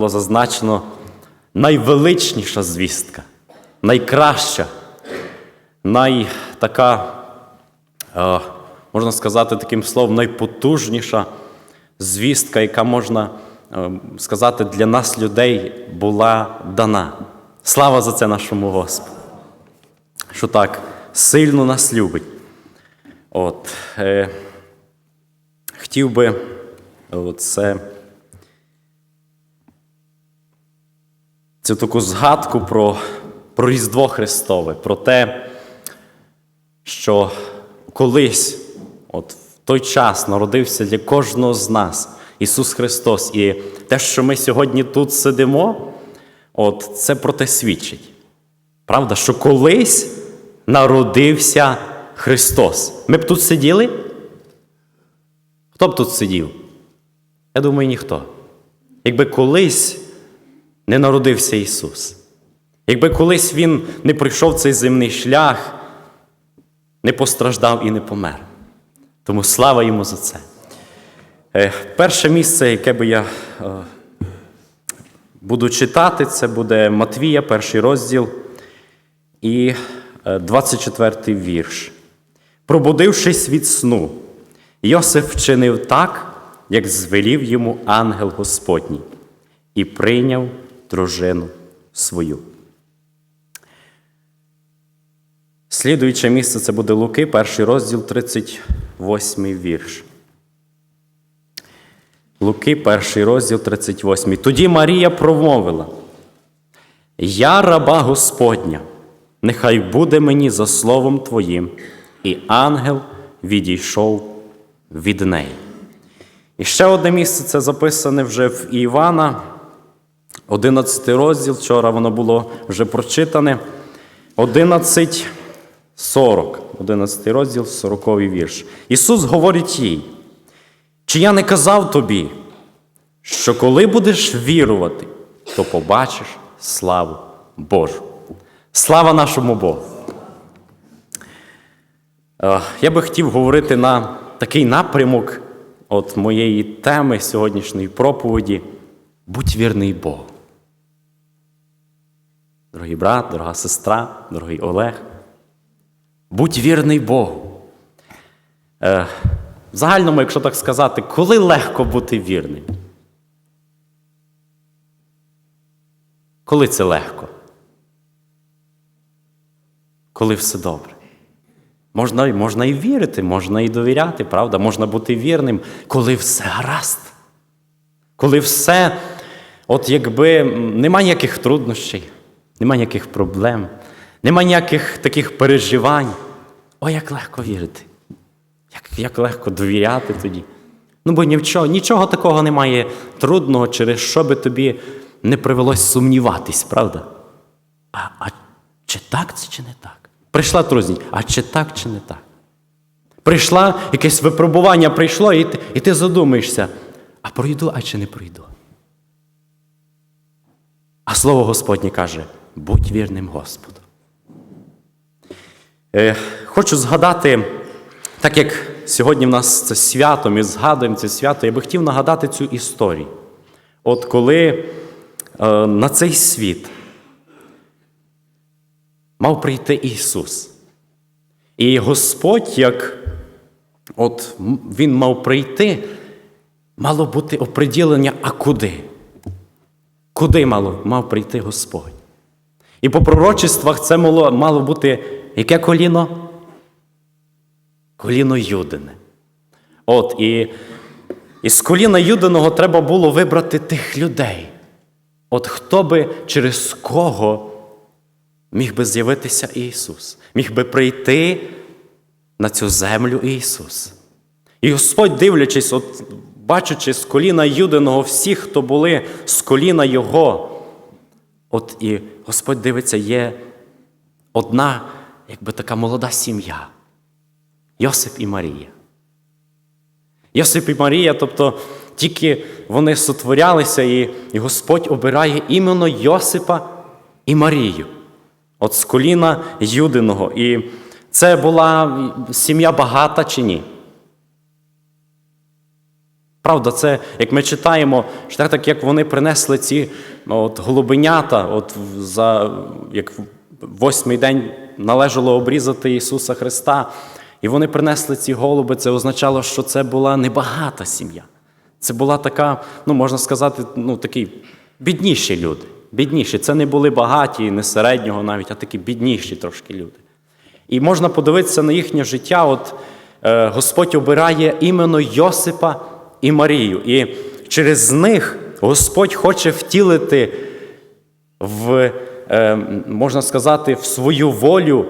було зазначено найвеличніша звістка, найкраща, найтака, е, можна сказати таким словом, найпотужніша звістка, яка можна е, сказати для нас, людей, була дана. Слава за це нашому Господу, що так сильно нас любить. От, е, хотів би оце. Цю таку згадку про, про Різдво Христове, про те, що колись, от в той час народився для кожного з нас Ісус Христос. І те, що ми сьогодні тут сидимо, от це про те свідчить. Правда, що колись народився Христос. Ми б тут сиділи? Хто б тут сидів? Я думаю, ніхто. Якби колись не народився Ісус. Якби колись Він не пройшов цей земний шлях, не постраждав і не помер. Тому слава йому за це. Е, Перше місце, яке би я е, буду читати, це буде Матвія, перший розділ і е, 24 вірш. Пробудившись від сну, Йосиф вчинив так, як звелів йому ангел Господній, і прийняв дружину свою. Слідуюче місце це буде Луки, перший розділ, 38 вірш. Луки, перший розділ, 38. Тоді Марія промовила: Я раба Господня, нехай буде мені за словом Твоїм, і ангел відійшов від неї. І ще одне місце це записане вже в Івана, 11 розділ. Вчора воно було вже прочитане. 11, 40. 11 розділ, 40 вірш. Ісус говорить їй, чи я не казав тобі, що коли будеш вірувати, то побачиш славу Божу. Слава нашому Богу! Е, Я би хотів говорити на такий напрямок от моєї теми сьогоднішньої проповіді будь вірний Богу. Дорогий брат, дорога сестра, дорогий Олег. Будь вірний Богу. Е, В загальному, якщо так сказати, коли легко бути вірним? Коли це легко? Коли все добре. Можна, можна і вірити, можна і довіряти, правда? Можна бути вірним, коли все гаразд. Коли все, от якби немає ніяких труднощів, немає ніяких проблем, немає ніяких таких переживань. О, як легко вірити. Як, як легко довіряти тоді. Ну, бо нічого, нічого такого немає трудного, через що би тобі не привелось сумніватись, правда? А, а чи так це, чи не так? Прийшла трудність, а чи так, чи не так? Прийшла якесь випробування, прийшло, і ти, і ти задумаєшся, а пройду, а чи не пройду? А слово Господнє каже: будь вірним Господу. Е, хочу згадати, так як сьогодні в нас це свято, ми згадуємо це свято, я би хотів нагадати цю історію. От коли е, на цей світ мав прийти Ісус. І Господь, як от Він мав прийти, мало бути оприділення, а куди? Куди мало, мав прийти Господь? І по пророчествах це мало, мало бути яке коліно? Коліно Юдине. От, і, і з коліна Юдиного треба було вибрати тих людей. От хто би через кого міг би з'явитися Ісус, міг би прийти на цю землю Ісус. І Господь, дивлячись, от, бачачи з коліна Юдиного всіх, хто були з коліна Його, от і Господь дивиться, є одна, якби така молода сім'я Йосип і Марія. Йосип і Марія, тобто тільки вони сотворялися, і, Господь обирає іменно Йосипа і Марію. От з коліна Юдиного. І це була сім'я багата чи ні? Правда, це, як ми читаємо, що так, як вони принесли ці от, голубенята, от, за, як восьмий день належало обрізати Ісуса Христа, і вони принесли ці голуби, це означало, що це була небагата сім'я. Це була така, ну можна сказати, ну такі бідніші люди. Бідніші. Це не були багаті, не середнього навіть, а такі бідніші трошки люди. І можна подивитися на їхнє життя. От е, Господь обирає іменно Йосипа і Марію. І через них Господь хоче втілити в, е, можна сказати, в свою волю,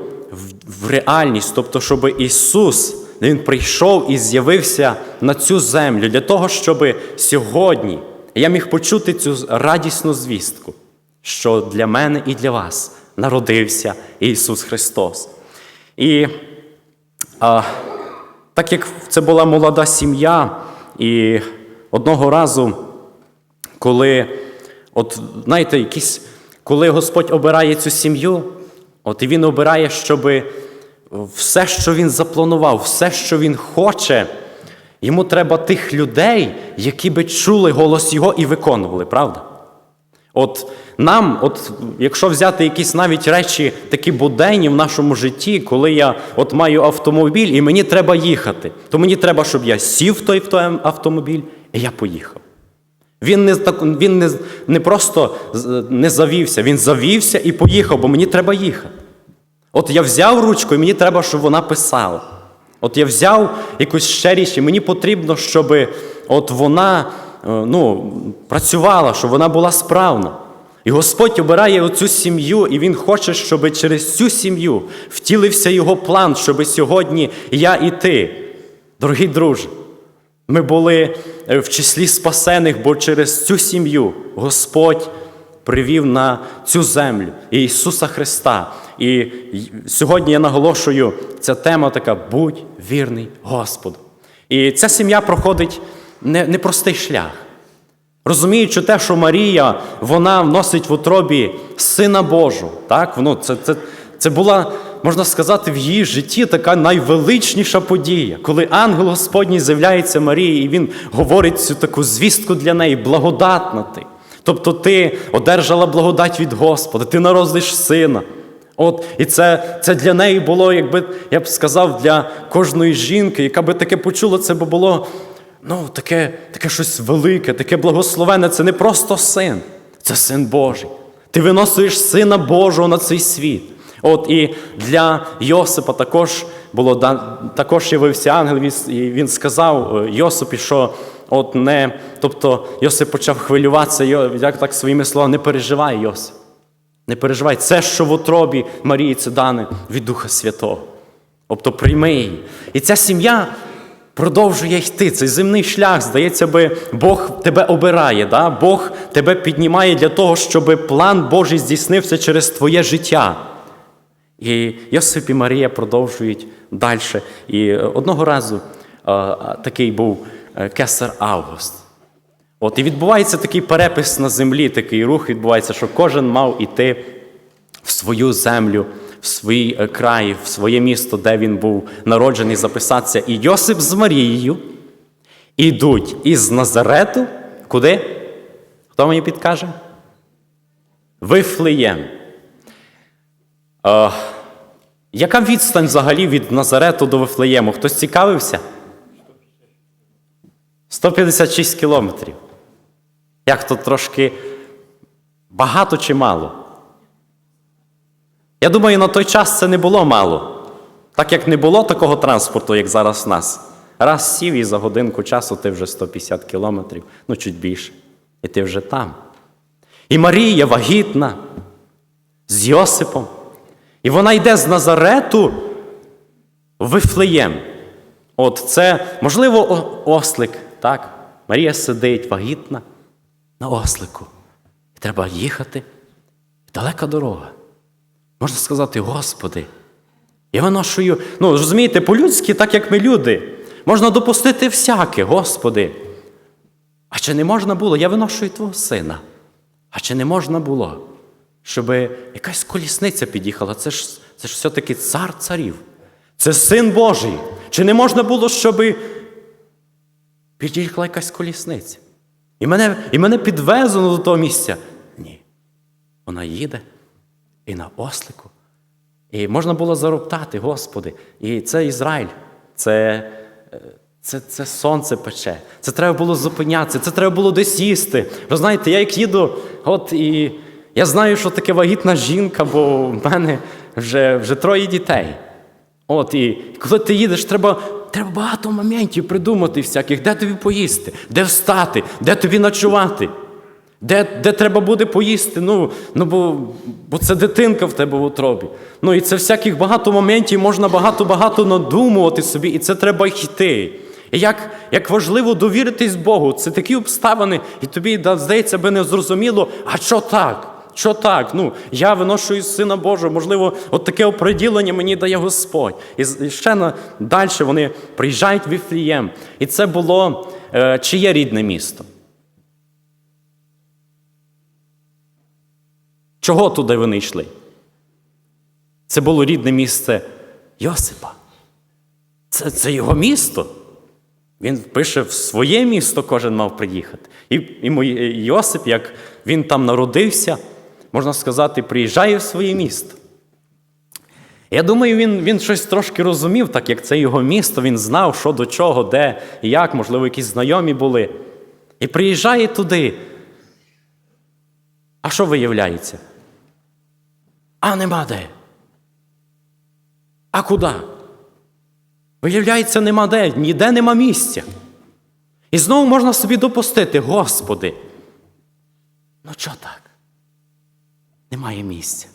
в, реальність. Тобто, щоб Ісус Він прийшов і з'явився на цю землю для того, щоб сьогодні я міг почути цю радісну звістку, що для мене і для вас народився Ісус Христос. І а, так як це була молода сім'я, і одного разу, коли, от знаєте, якісь, коли Господь обирає цю сім'ю, от і Він обирає, щоб все, що він запланував, все, що він хоче, йому треба тих людей, які би чули голос Його і виконували, правда? От нам, от якщо взяти якісь навіть речі такі буденні в нашому житті, коли я от маю автомобіль і мені треба їхати, то мені треба, щоб я сів в той, в той автомобіль і я поїхав. Він не, він не, не просто не завівся, він завівся і поїхав, бо мені треба їхати. От я взяв ручку, і мені треба, щоб вона писала. От я взяв якусь ще річ, і мені потрібно, щоб от вона ну, працювала, щоб вона була справна. І Господь обирає оцю сім'ю, і Він хоче, щоб через цю сім'ю втілився його план, щоб сьогодні я і ти, дорогі друже, ми були е, в числі спасених, бо через цю сім'ю Господь привів на цю землю Ісуса Христа. І сьогодні я наголошую, ця тема така будь вірний Господу. І ця сім'я проходить непростий шлях. Розуміючи те, що Марія вона вносить в утробі Сина Божого. Так? Ну, це, це, це була, можна сказати, в її житті така найвеличніша подія, коли ангел Господній з'являється Марії, і він говорить цю таку звістку для неї, благодатна ти. Тобто ти одержала благодать від Господа, ти народиш сина. От, і це, це для неї було, якби я б сказав, для кожної жінки, яка би таке почула, це би було ну, таке, таке щось велике, таке благословенне. Це не просто син, це син Божий. Ти виносиш сина Божого на цей світ. От і для Йосипа також було також явився ангел, і він сказав е, Йосипі, що от не, тобто Йосип почав хвилюватися, як так своїми словами, не переживай, Йосип. Не переживай, це, що в утробі Марії, це дане від Духа Святого. Тобто прийми її. І ця сім'я продовжує йти. Цей земний шлях, здається би, Бог тебе обирає, да? Бог тебе піднімає для того, щоб план Божий здійснився через твоє життя. І Йосип і Марія продовжують далі. І е, одного разу е, такий був е, кесар Август. От і відбувається такий перепис на землі, такий рух відбувається, що кожен мав іти в свою землю, в свій е, край, в своє місто, де він був народжений, записатися. І Йосип з Марією ідуть із Назарету. Куди? Хто мені підкаже? Вифлеєм. Е, яка відстань взагалі від Назарету до Вифлеєму? Хтось цікавився? 156 кілометрів. Як то трошки багато чи мало? Я думаю, на той час це не було мало. Так як не було такого транспорту, як зараз в нас. Раз сів і за годинку часу ти вже 150 кілометрів, ну чуть більше. І ти вже там. І Марія вагітна з Йосипом. І вона йде з Назарету в Вифлеєм. От це, можливо, ослик, так? Марія сидить вагітна на ослику. І треба їхати. Далека дорога. Можна сказати, Господи, я виношую, ну, розумієте, по-людськи, так як ми люди, можна допустити всяке, Господи. А чи не можна було? Я виношую Твого сина. А чи не можна було, щоб якась колісниця під'їхала? Це ж, це ж все-таки цар царів. Це син Божий. Чи не можна було, щоб під'їхала якась колісниця. І мене, і мене підвезено до того місця. Ні. Вона їде і на ослику. І можна було зароптати, Господи. І це Ізраїль, це, е, це, це сонце пече. Це треба було зупинятися, це треба було десь їсти. Ви знаєте, я як їду, от і я знаю, що таке вагітна жінка, бо в мене вже, вже троє дітей. От, і коли ти їдеш, треба, треба багато моментів придумати всяких, де тобі поїсти, де встати, де тобі ночувати, де, де треба буде поїсти. Ну, ну бо, бо це дитинка в тебе в утробі. Ну і це всяких багато моментів, можна багато-багато надумувати собі, і це треба йти. І як, як важливо довіритись Богу, це такі обставини, і тобі да, здається би не зрозуміло, а що так? Що так? Ну, я виношу із Сина Божого, можливо, от таке оприділення мені дає Господь. І, ще на, далі вони приїжджають в Віфлієм. І це було е, чиє рідне місто? Чого туди вони йшли? Це було рідне місце Йосипа. Це, це його місто. Він пише, в своє місто кожен мав приїхати. І, і мій Йосип, як він там народився, можна сказати, приїжджає в своє місто. Я думаю, він, він щось трошки розумів, так як це його місто, він знав, що до чого, де і як, можливо, якісь знайомі були. І приїжджає туди. А що виявляється? А нема де. А куди? Виявляється, нема де, ніде нема місця. І знову можна собі допустити, Господи. Ну чого так? Немає місця.